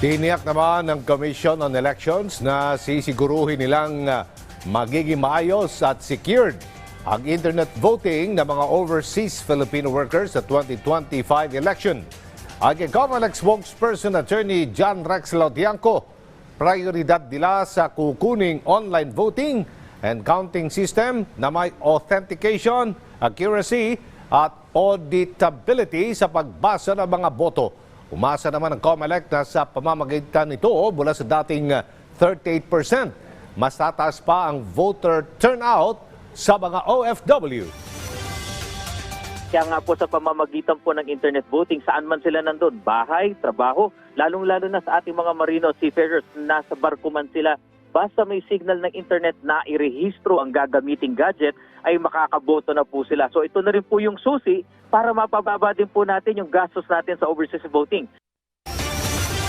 Tiniyak naman ng Commission on Elections na sisiguruhin nilang ah, magiging maayos at secured ang internet voting ng mga overseas Filipino workers sa 2025 election. Ang Comelec spokesperson Attorney John Rex Lautianco, prioridad nila sa kukuning online voting and counting system na may authentication, accuracy at auditability sa pagbasa ng mga boto. Umasa naman ang COMELEC na sa pamamagitan nito mula sa dating uh, 38%. Mas tataas pa ang voter turnout sa mga OFW. Kaya nga po sa pamamagitan po ng internet voting, saan man sila nandun, bahay, trabaho, lalong-lalo na sa ating mga marino seafarers, nasa barko man sila, basta may signal ng internet na irehistro ang gagamiting gadget, ay makakaboto na po sila. So ito na rin po yung susi para mapababa din po natin yung gastos natin sa overseas voting.